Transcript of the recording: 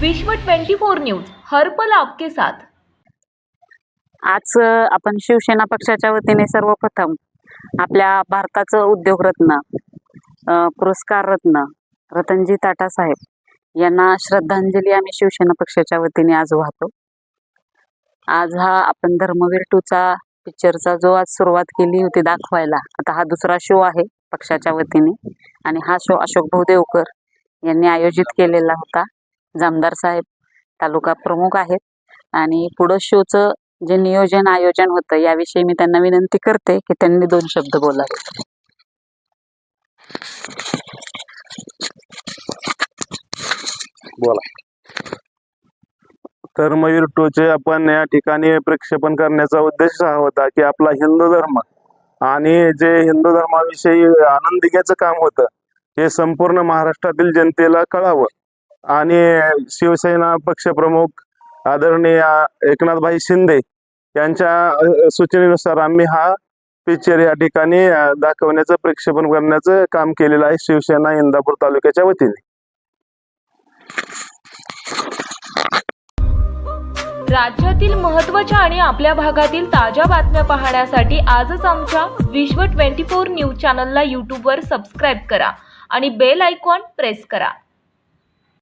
विश्व 24 न्यूज हर पल आपके साथ. आज आपण शिवसेना पक्षाच्या वतीने सर्वप्रथम आपल्या भारताचं उद्योगरत्न रत्न पुरस्कार रत्न रतनजी टाटा साहेब यांना श्रद्धांजली आम्ही शिवसेना पक्षाच्या वतीने आज वाहतो. आज हा आपण धर्मवीर टूचा पिक्चरचा जो आज सुरुवात केली होती दाखवायला आता हा दुसरा शो आहे पक्षाच्या वतीने. आणि हा शो अशोक भाऊ देवकर यांनी आयोजित केलेला होता. जामदार साहेब तालुका प्रमुख आहेत. आणि पुढं शोचं जे नियोजन आयोजन होतं याविषयी मी त्यांना विनंती करते की त्यांनी दोन शब्द बोलावे. बोला. तर मयूर टोचे आपण या ठिकाणी प्रक्षेपण करण्याचा उद्देश हा होता की आपला हिंदू धर्म आणि जे हिंदू धर्माविषयी आनंद घ्यायचं काम होतं हे संपूर्ण महाराष्ट्रातील जनतेला कळावं. आणि शिवसेना पक्षप्रमुख आदरणीय एकनाथभाई शिंदे यांच्या सूचनेनुसार आम्ही हा पिक्चर या ठिकाणी दाखवण्याचं प्रक्षेपण करण्याचं काम केलेलं आहे शिवसेना इंदापूर तालुक्याच्या वतीने. राज्यातील महत्त्वाच्या आणि आपल्या भागातील ताज्या बातम्या पाहण्यासाठी आजच आमच्या विश्व 24 न्यूज चॅनलला यूट्यूबवर सबस्क्राईब करा आणि बेल आयकॉन प्रेस करा.